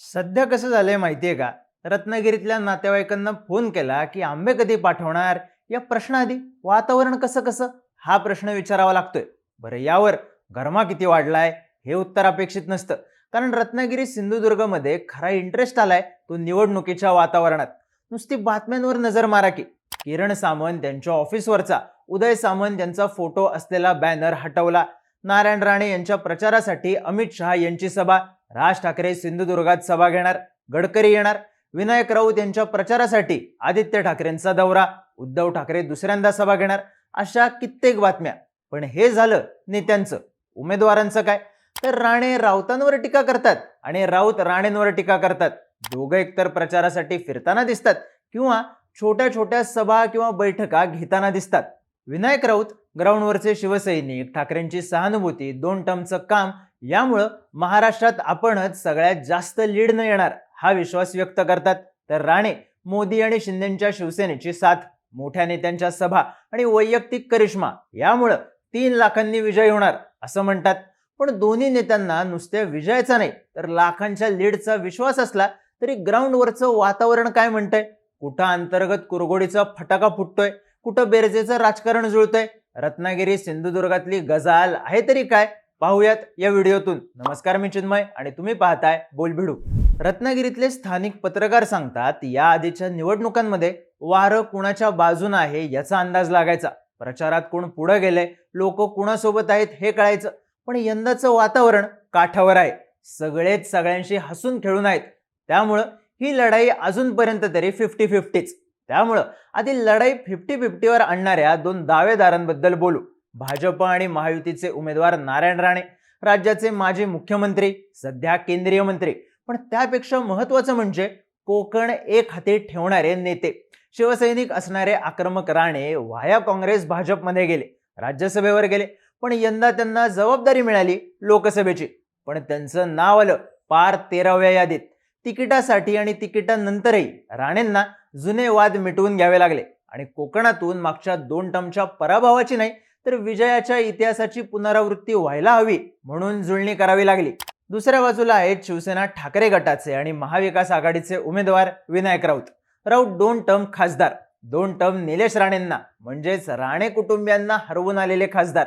सध्या कसं झालंय माहितीये का? रत्नागिरीतल्या नातेवाईकांना फोन केला की आंबे कधी पाठवणार? या प्रश्नाआधी वातावरण कसं कसं? हा प्रश्न विचारावा लागतोय. बरं यावर गरमा किती वाढलाय? हे उत्तर अपेक्षित नसतं. कारण रत्नागिरी सिंधुदुर्गमध्ये खरा इंटरेस्ट आलाय तो निवडणुकीच्या वातावरणात. नुसती बातम्यांवर नजर मारा की. किरण सामंत यांच्या ऑफिसवरचा उदय सामंत यांचा फोटो असलेला बॅनर हटवला. नारायण राणे यांच्या प्रचारासाठी अमित शहा यांची सभा. राज ठाकरे सिंधुदुर्गात सभा घेणार गडकरी येणार. विनायक राऊत यांच्या प्रचारासाठी आदित्य ठाकरेंचा दौरा. उद्धव ठाकरे दुसऱ्यांदा सभा घेणार. अशा कित्येक बातम्या. पण हे झालं नेत्यांचं. उमेदवारांचं काय? तर राणे राऊतांवर टीका करतात आणि राऊत राणेंवर टीका करतात. दोघं एकतर प्रचारासाठी फिरताना दिसतात किंवा छोट्या छोट्या सभा किंवा बैठका घेताना दिसतात. विनायक राऊत ग्राउंडवरचे शिवसैनिक ठाकरेंची सहानुभूती दोन टर्मचं काम यामुळं महाराष्ट्रात आपणच सगळ्यात जास्त लीड न येणार हा विश्वास व्यक्त करतात. तर राणे मोदी आणि शिंदेच्या शिवसेनेची साथ मोठ्या नेत्यांच्या सभा आणि वैयक्तिक करिश्मा यामुळं तीन लाखांनी विजय होणार असं म्हणतात. पण दोन्ही नेत्यांना नुसत्या विजयाचा नाही तर लाखांच्या लीडचा विश्वास असला तरी ग्राउंडवरचं वातावरण काय म्हणतंय? कुठं अंतर्गत कुरगोडीचा फटाका फुटतोय? कुठं बेरजेचं राजकारण जुळतंय? रत्नागिरी सिंधुदुर्गातली गजाल आहे तरी काय? पाहूयात या व्हिडिओतून. नमस्कार मी चिन्मय आणि तुम्ही पाहताय बोलभिडू रत्नागिरीतले स्थानिक पत्रकार सांगतात या आधीच्या निवडणुकांमध्ये वारं कुणाच्या बाजून आहे याचा अंदाज लागायचा. प्रचारात कोण पुढे गेले लोक कुणासोबत आहेत हे कळायचं. पण यंदाचं वातावरण काठावर आहे. सगळेच सगळ्यांशी हसून खेळून आहेत. त्यामुळं ही लढाई अजूनपर्यंत तरी फिफ्टी फिफ्टीच त्यामुळं आधी लढाई फिफ्टी फिफ्टीवर आणणाऱ्या दोन दावेदारांबद्दल बोलू. भाजप आणि महायुतीचे उमेदवार नारायण राणे राज्याचे माजी मुख्यमंत्री सध्या केंद्रीय मंत्री. पण त्यापेक्षा महत्वाचं म्हणजे कोकण एक हाती ठेवणारे नेते. शिवसैनिक असणारे आक्रमक राणे वाया काँग्रेस भाजपमध्ये गेले राज्यसभेवर गेले. पण यंदा त्यांना जबाबदारी मिळाली लोकसभेची. पण त्यांचं नाव आलं पार तेराव्या यादीत. तिकिटासाठी आणि तिकिटानंतरही राणेंना जुने वाद मिटवून घ्यावे लागले. आणि कोकणातून मागच्या दोन टर्मच्या पराभवाची नाही तर विजयाच्या इतिहासाची पुनरावृत्ती व्हायला हवी म्हणून जुळणी करावी लागली. दुसऱ्या बाजूला आहेत शिवसेना ठाकरे गटाचे आणि महाविकास आघाडीचे उमेदवार विनायक राऊत. राऊत दोन टर्म खासदार दोन टर्म निलेश राणेंना म्हणजेच राणे कुटुंबियांना हरवून आलेले खासदार.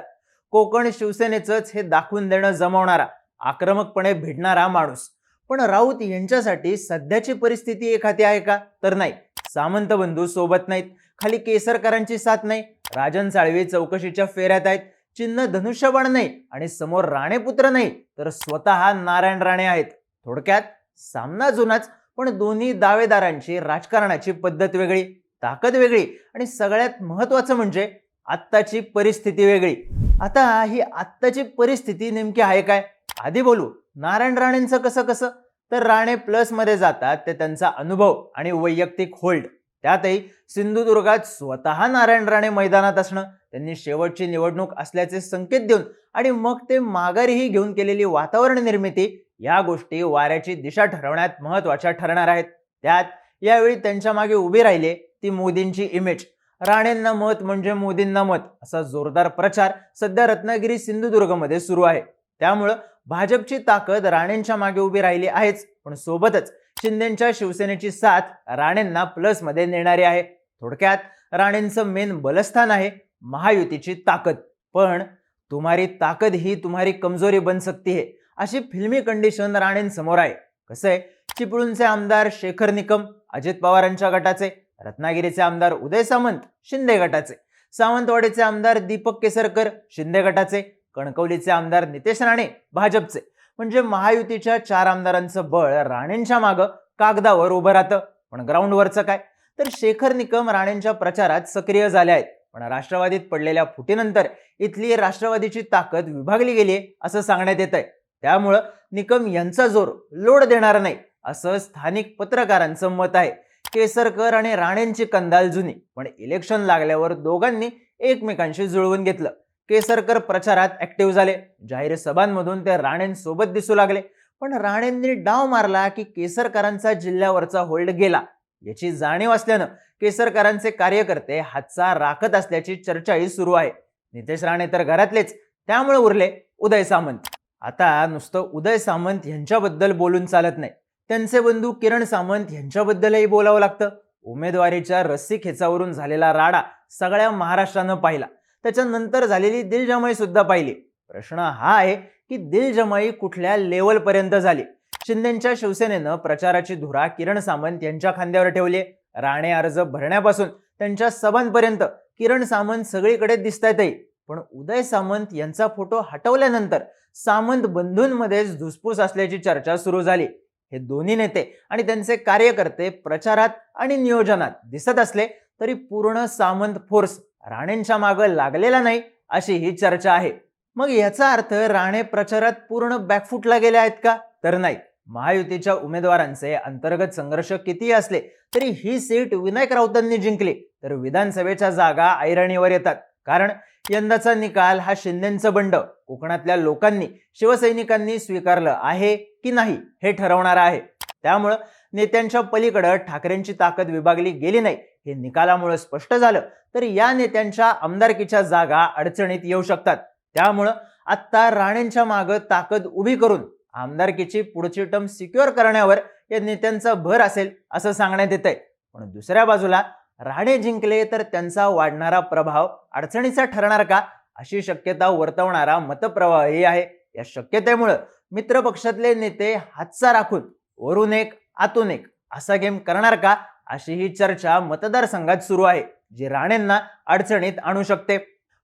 कोकण शिवसेनेचंच हे दाखवून देणं जमवणारा आक्रमकपणे भिडणारा माणूस. पण राऊत यांच्यासाठी सध्याची परिस्थिती एखादी आहे का? तर नाही. सामंत बंधू सोबत नाहीत. खाली केसरकरांची साथ नाही. राजन साळवी चौकशीच्या फेऱ्यात आहेत. चिन्ह धनुष्यबाण नाही आणि समोर राणेपुत्र नाही तर स्वतः नारायण राणे आहेत. थोडक्यात सामना जुनाच पण दोन्ही दावेदारांची राजकारणाची पद्धत वेगळी ताकद वेगळी आणि सगळ्यात महत्वाचं म्हणजे आत्ताची परिस्थिती वेगळी. आता ही आत्ताची परिस्थिती नेमकी आहे काय? आधी बोलू. नारायण राणेंचं कसं कसं? तर राणे प्लसमध्ये जातात ते त्यांचा अनुभव आणि वैयक्तिक होल्ड त्यातही सिंधुदुर्गात स्वतः नारायण राणे मैदानात असणं त्यांनी शेवटची निवडणूक असल्याचे संकेत देऊन आणि मग ते माघारीही घेऊन केलेली वातावरण निर्मिती या गोष्टी वाऱ्याची दिशा ठरवण्यात महत्त्वाच्या ठरणार आहेत. त्यात यावेळी त्यांच्या मागे उभी राहिले ती मोदींची इमेज राणेंना मत म्हणजे मोदींना मत असा जोरदार प्रचार सध्या रत्नागिरी सिंधुदुर्गमध्ये सुरू आहे. त्यामुळं भाजपची ताकद राणेंच्या मागे उभी राहिली आहेच पण सोबतच शिंदेच्या शिवसेनेची साथ राणेंना प्लसमध्ये नेणारी आहे. थोडक्यात राणेंचं मेन बलस्थान आहे महायुतीची ताकद. पण तुम्हारी ताकद ही तुम्हारी कमजोरी बन सकती है अशी फिल्मी कंडिशन राणेंसमोर आहे. कसं आहे? चिपळूणचे आमदार शेखर निकम अजित पवारांच्या गटाचे रत्नागिरीचे आमदार उदय सामंत शिंदे गटाचे सावंतवाडीचे आमदार दीपक केसरकर शिंदे गटाचे कणकवलीचे आमदार नितेश राणे भाजपचे. म्हणजे महायुतीच्या चार आमदारांचं बळ राणेंच्या मागं कागदावर उभं राहतं. पण ग्राउंडवरचं काय? तर शेखर निकम राणेंच्या प्रचारात सक्रिय झाले आहेत. पण राष्ट्रवादीत पडलेल्या फुटीनंतर इथली राष्ट्रवादीची ताकद विभागली गेली असं सांगण्यात येत आहे. त्यामुळं निकम यांचा जोर लोड देणार नाही असं स्थानिक पत्रकारांचं मत आहे. केसरकर आणि राणेंची कंदाल जुनी पण इलेक्शन लागल्यावर दोघांनी एकमेकांशी जुळवून घेतलं. केसरकर प्रचारात ऍक्टिव्ह झाले. जाहीर सभांमधून ते राणेंसोबत दिसू लागले. पण राणेंनी डाव मारला की केसरकरांचा जिल्ह्यावरचा होल्ड गेला. याची जाणीव असल्यानं केसरकरांचे कार्यकर्ते हातचा राखत असल्याची चर्चाही सुरू आहे. नितेश राणे तर घरातलेच त्यामुळे उरले उदय सामंत. आता नुसतं उदय सामंत यांच्याबद्दल बोलून चालत नाही. त्यांचे बंधू किरण सामंत यांच्याबद्दलही बोलावं लागतं. उमेदवारीच्या रस्सी खेचावरून झालेला राडा सगळ्या महाराष्ट्रानं पाहिला. त्याच्यानंतर झालेली दिलजमाई सुद्धा पाहिली. प्रश्न हा आहे की दिलजमाई कुठल्या लेवलपर्यंत झाली? शिंदेच्या शिवसेनेनं प्रचाराची धुरा किरण सामंत यांच्या खांद्यावर ठेवली राणे अर्ज भरण्यापासून त्यांच्या सभांपर्यंत किरण सामंत सगळीकडे दिसतायतही पण उदय सामंत यांचा फोटो हटवल्यानंतर सामंत बंधूंमध्येच धुसफूस असल्याची चर्चा सुरू झाली. हे दोन्ही नेते आणि त्यांचे कार्यकर्ते प्रचारात आणि नियोजनात दिसत असले तरी पूर्ण सामंत फोर्स राणेंच्या मागं लागलेला नाही अशी ही चर्चा आहे. मग याचा अर्थ राणे प्रचारात पूर्ण बॅकफुटला गेले आहेत का? तर नाही. महायुतीच्या उमेदवारांचे अंतर्गत संघर्ष किती असले तरी ही सीट विनायक राऊतांनी जिंकली. तर विधानसभेच्या जागा ऐरणीवर येतात. कारण यंदाचा निकाल हा शिंदेचं बंड. कोकणातल्या लोकांनी शिवसैनिकांनी स्वीकारलं आहे की नाही हे ठरवणार आहे. त्यामुळं नेत्यांच्या पलीकडं ठाकरेंची ताकद विभागली गेली नाही. हे निकालामुळे स्पष्ट झालं तर या नेत्यांच्या आमदारकीच्या जागा अडचणीत येऊ शकतात. त्यामुळं आत्ता राणेंच्या मागं ताकद उभी करून आमदारकीची पुढची टर्म सिक्युअर करण्यावर या नेत्यांचा भर असेल असं सांगण्यात येत आहे पण दुसऱ्या बाजूला राणे जिंकले तर त्यांचा वाढणारा प्रभाव अडचणीचा ठरणार का? अशी शक्यता वर्तवणारा मतप्रवाहही आहे. या शक्यतेमुळं मित्रपक्षातले नेते हातचा राखून वरून एक आतून एक असा गेम करणार का? अशी ही चर्चा मतदारसंघात सुरू आहे जी राणेंना अडचणीत आणू शकते.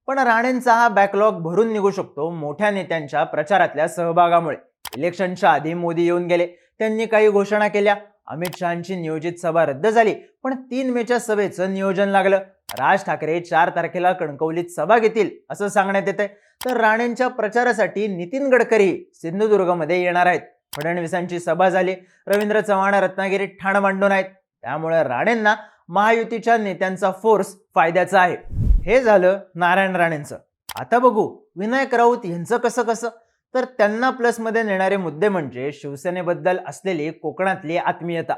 पण राणेंचा हा बॅकलॉग भरून निघू शकतो मोठ्या नेत्यांच्या प्रचारातल्या सहभागामुळे. इलेक्शनच्या आधी मोदी येऊन गेले त्यांनी काही घोषणा केल्या. अमित शहाची नियोजित सभा रद्द झाली पण तीन मेच्या सभेचं नियोजन लागलं. राज ठाकरे चार तारखेला कणकवलीत सभा घेतील असं सांगण्यात येते तर राणेंच्या प्रचारासाठी नितीन गडकरी सिंधुदुर्गमध्ये येणार आहेत. फडणवीसांची सभा झाली. रवींद्र चव्हाण रत्नागिरीत ठाण मांडून आहेत. त्यामुळे राणेंना महायुतीच्या नेत्यांचा फोर्स फायद्याचा आहे. हे झालं नारायण राणेंचं. आता बघू विनायक राऊत यांचं कसं कसं? तर त्यांना प्लसमध्ये नेणारे मुद्दे म्हणजे शिवसेनेबद्दल असलेली कोकणातली आत्मीयता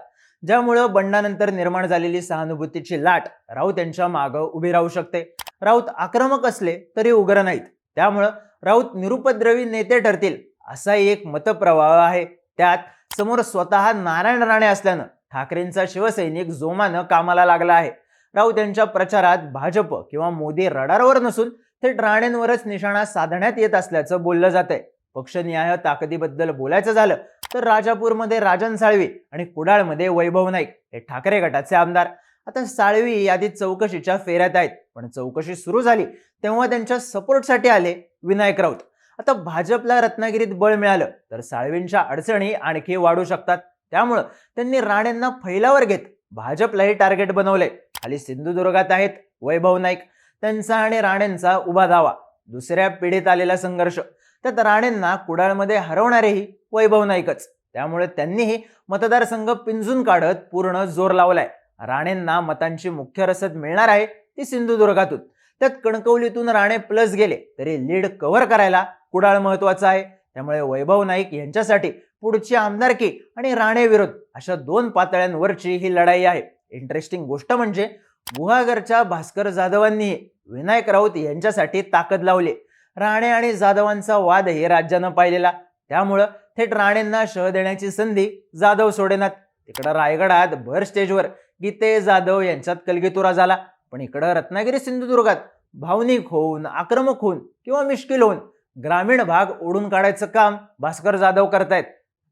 ज्यामुळं बंडानंतर निर्माण झालेली सहानुभूतीची लाट राऊत यांच्या मागं उभी राहू शकते. राऊत आक्रमक असले तरी उग्र नाहीत. त्यामुळं राऊत निरुपद्रवी नेते ठरतील असा एक मतप्रवाह आहे. त्यात समोर स्वतः नारायण राणे असल्यानं ठाकरेंचा शिवसैनिक जोमानं कामाला लागला आहे. राऊत यांच्या प्रचारात भाजप किंवा मोदी रडारवर नसून थेट राणेंवरच निशाणा साधण्यात येत असल्याचं बोललं जात आहे पक्षनिहाय ताकदीबद्दल बोलायचं झालं तर राजापूरमध्ये राजन साळवी आणि कुडाळमध्ये वैभव नाईक हे ठाकरे गटाचे आमदार. आता साळवी यादीत चौकशीच्या फेऱ्यात आहेत पण चौकशी सुरू झाली तेव्हा त्यांच्या सपोर्टसाठी आले विनायक राऊत. आता भाजपला रत्नागिरीत बळ मिळालं तर साळवींच्या अडचणी आणखी वाढू शकतात. त्यामुळं त्यांनी राणेंना फैलावर घेत भाजपलाही टार्गेट बनवले. खाली सिंधुदुर्गात आहेत वैभव नाईक. त्यांचा आणि राणेंचा उभा धावा. दुसऱ्या पिढीत आलेला संघर्ष. त्यात राणेंना कुडाळमध्ये हरवणारेही वैभव नाईकच. त्यामुळे त्यांनीही मतदारसंघ पिंजून काढत पूर्ण जोर लावलाय. राणेंना मतांची मुख्य रसद मिळणार आहे ती सिंधुदुर्गातून. त्यात कणकवलीतून राणे प्लस गेले. तरी लीड कव्हर करायला कुडाळ महत्त्वाचा आहे. त्यामुळे वैभव नाईक यांच्यासाठी पुढची आमदारकी आणि राणे विरोध अशा दोन पातळ्यांवरची ही लढाई आहे. इंटरेस्टिंग गोष्ट म्हणजे गुहागरच्या भास्कर जाधवांनी विनायक राऊत यांच्यासाठी ताकद लावली. राणे आणि जाधवांचा वाद हे राज्यानं पाहिलेला. त्यामुळं थेट राणेंना शह देण्याची संधी जाधव सोडेनात. तिकडं रायगडात भर स्टेजवर गीते जाधव यांच्यात कलगीतुरा झाला. पण इकडं रत्नागिरी सिंधुदुर्गात भावनिक होऊन आक्रमक होऊन किंवा मिश्किल होऊन ग्रामीण भाग ओढून काढायचं काम भास्कर जाधव करतायत.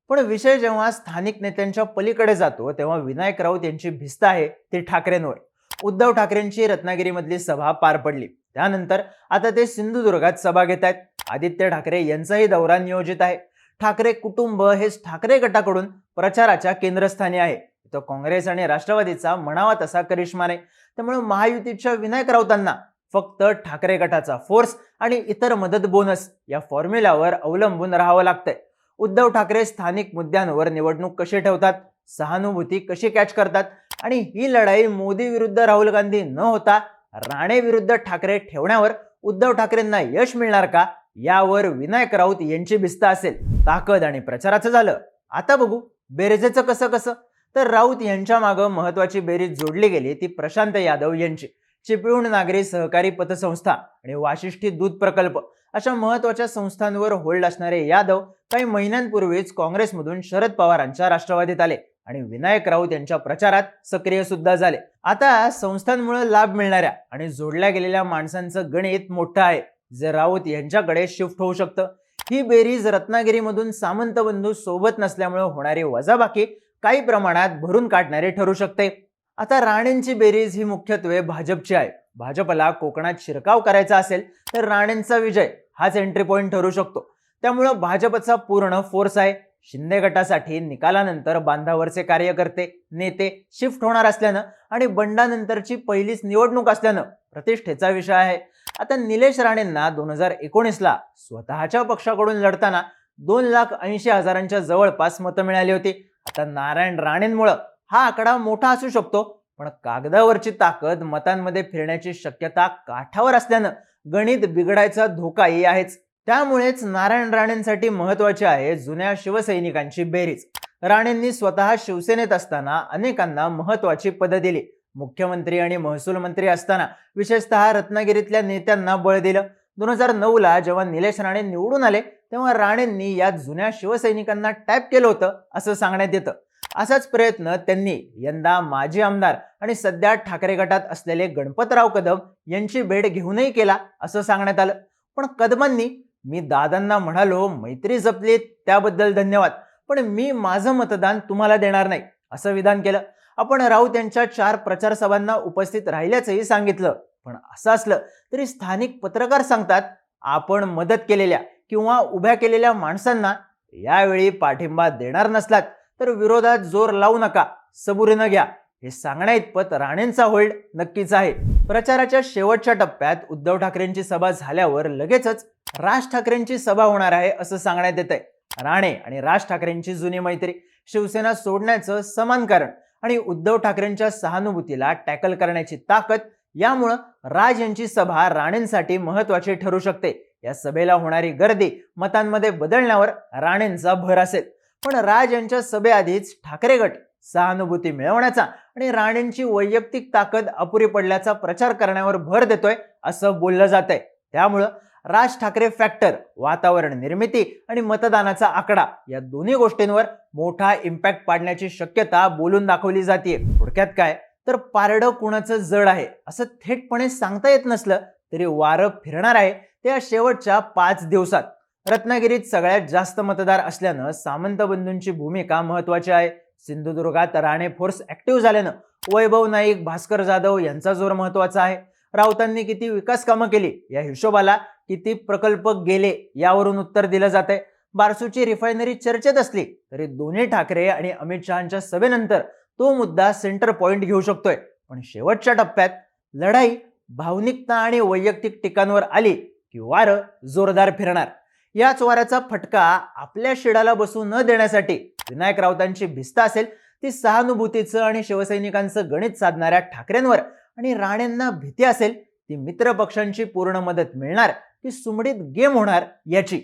पण विषय जेव्हा स्थानिक नेत्यांच्या पलीकडे जातो तेव्हा विनायक राऊत यांची भिस्त आहे ती ठाकरेंवर. उद्धव ठाकरेंची रत्नागिरीमधली सभा पार पडली. त्यानंतर आता ते सिंधुदुर्गात सभा घेत आहेत. आदित्य ठाकरे यांचाही दौरा नियोजित आहे. ठाकरे कुटुंब हेच ठाकरे गटाकडून प्रचाराच्या केंद्रस्थानी आहे. तो काँग्रेस आणि राष्ट्रवादीचा म्हणावा तसा करिश्मा नाही. त्यामुळे महायुतीच्या विनायक राऊतांना फक्त ठाकरे गटाचा फोर्स आणि इतर मदत बोनस या फॉर्म्युलावर अवलंबून राहावं लागतंय. उद्धव ठाकरे स्थानिक मुद्द्यांवर निवडणूक कशी ठेवतात सहानुभूती कशी कॅच करतात आणि ही लढाई मोदी विरुद्ध राहुल गांधी न होता राणे विरुद्ध ठाकरे ठेवण्यावर उद्धव ठाकरेंना यश मिळणार का यावर विनायक राऊत यांची भिस्त असेल. ताकद आणि प्रचाराचं झालं. आता बघू बेरजेचं कसं कसं? तर राऊत यांच्या मागं महत्वाची बेरीज जोडली गेली ती प्रशांत यादव यांची. चिपळूण नागरी सहकारी पतसंस्था आणि वाशिष्ठी दूध प्रकल्प. अशा महत्त्वाच्या संस्थांवर होल्ड असणारे यादव काही महिन्यांपूर्वीच काँग्रेसमधून शरद पवारांच्या राष्ट्रवादीत आले आणि विनायक राऊत यांच्या प्रचारात सक्रिय सुद्धा झाले. आता संस्थांमुळे लाभ मिळणाऱ्या आणि जोडल्या गेलेल्या माणसांचं गणित मोठं आहे. जे राऊत यांच्याकडे शिफ्ट होऊ शकतं. ही बेरीज रत्नागिरीमधून सामंत बंधू सोबत नसल्यामुळे होणारी वजाबाकी काही प्रमाणात भरून काढणारी ठरू शकते. आता राणेंची बेरीज ही मुख्यत्वे भाजपची आहे. भाजपला कोकणात शिरकाव करायचा असेल तर राणेंचा विजय हाच एंट्री पॉईंट ठरू शकतो. त्यामुळं भाजपचा पूर्ण फोर्स आहे. शिंदे गटासाठी निकालानंतर बांधावरचे कार्यकर्ते नेते शिफ्ट होणार असल्यानं आणि बंडानंतरची पहिलीच निवडणूक असल्यानं प्रतिष्ठेचा विषय आहे. आता निलेश राणेंना दोन हजार एकोणीसला स्वतःच्या पक्षाकडून लढताना दोन लाख ऐंशी हजारांच्या जवळपास मतं मिळाली होती. आता नारायण राणेंमुळं हा आकडा मोठा असू शकतो. पण कागदावरची ताकद मतांमध्ये फिरण्याची शक्यता काठावर असल्यानं गणित बिघडायचा धोकाही आहेच. त्यामुळेच नारायण राणेंसाठी महत्वाची आहे जुन्या शिवसैनिकांची बेरीज. राणेंनी स्वतः शिवसेनेत असताना अनेकांना महत्वाची पदं दिली. मुख्यमंत्री आणि महसूल मंत्री असताना विशेषतः रत्नागिरीतल्या नेत्यांना बळ दिलं. दोन हजार नऊला जेव्हा निलेश राणे निवडून आले तेव्हा राणेंनी या जुन्या शिवसैनिकांना टॅप केलं होतं असं सांगण्यात येतं. असाच प्रयत्न त्यांनी यंदा माजी आमदार आणि सध्या ठाकरे गटात असलेले गणपतराव कदम यांची भेट घेऊनही केला असं सांगण्यात आलं. पण कदमांनी मी दादांना म्हणालो मैत्री जपली त्याबद्दल धन्यवाद पण मी माझं मतदान तुम्हाला देणार नाही असं विधान केलं. आपण राऊत यांच्या चार प्रचार सभांना उपस्थित राहिल्याचंही सांगितलं. पण असं असलं तरी स्थानिक पत्रकार सांगतात आपण मदत केलेल्या किंवा उभ्या केलेल्या माणसांना यावेळी पाठिंबा देणार नसलात तर विरोधात जोर लावू नका. सबुरीनं घ्या. हे सांगण्याइतपत राणेंचा होल्ड नक्कीच आहे. प्रचाराच्या शेवटच्या टप्प्यात उद्धव ठाकरेंची सभा झाल्यावर लगेचच राज ठाकरेंची सभा होणार आहे असं सांगण्यात येत आहे राणे आणि राज ठाकरेंची जुनी मैत्री शिवसेना सोडण्याचं समान कारण आणि उद्धव ठाकरेंच्या सहानुभूतीला टॅकल करण्याची ताकद यामुळं राज यांची सभा राणेंसाठी महत्वाची ठरू शकते. या सभेला होणारी गर्दी मतांमध्ये बदलण्यावर राणेंचा भर असेल. पण राज यांच्या सभेआधीच ठाकरे गट सहानुभूती मिळवण्याचा आणि राणेंची वैयक्तिक ताकद अपुरी पडल्याचा प्रचार करण्यावर भर देतोय असं बोललं जात आहे त्यामुळं राज ठाकरे फॅक्टर वातावरण निर्मिती आणि मतदानाचा आकडा या दोन्ही गोष्टींवर मोठा इम्पॅक्ट पाडण्याची शक्यता बोलून दाखवली जाते थोडक्यात काय? तर पारडं कुणाचं जड आहे असं थेटपणे सांगता येत नसलं तरी वारं फिरणार आहे त्या शेवटच्या पाच दिवसात. रत्नागिरीत सगळ्यात जास्त मतदार असल्यानं सामंत बंधूंची भूमिका महत्वाची आहे. सिंधुदुर्गात राणे फोर्स ऍक्टिव्ह झाल्यानं वैभव नाईक भास्कर जाधव यांचा जोर महत्त्वाचा आहे. राऊतांनी किती विकास कामं केली या हिशोबाला किती प्रकल्प गेले यावरून उत्तर दिलं जात आहे बारसूची रिफायनरी चर्चेत असली तरी दोन्ही ठाकरे आणि अमित शहाच्या सभेनंतर तो मुद्दा सेंटर पॉइंट घेऊ शकतोय. पण शेवटच्या टप्प्यात लढाई भावनिकता आणि वैयक्तिक टिकांवर आली की वारं जोरदार फिरणार. याच वाऱ्याचा फटका आपल्या शिडाला बसू न देण्यासाठी विनायक राऊतांची भिस्त असेल. ती सहानुभूतीचं आणि शिवसैनिकांचं गणित साधणाऱ्या ठाकरेंवर आणि राणेंना भीती असेल ती मित्र पक्षांची पूर्ण मदत मिळणार की सुमडीत गेम होणार याची.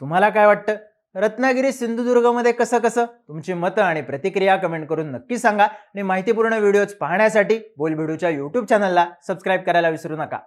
तुम्हाला काय वाटतं? रत्नागिरी सिंधुदुर्गमध्ये कसं कसं? तुमची मतं आणि प्रतिक्रिया कमेंट करून नक्की सांगा आणि माहितीपूर्ण व्हिडिओज पाहण्यासाठी बोलबिडूच्या यूट्यूब चॅनलला सबस्क्राईब करायला विसरू नका.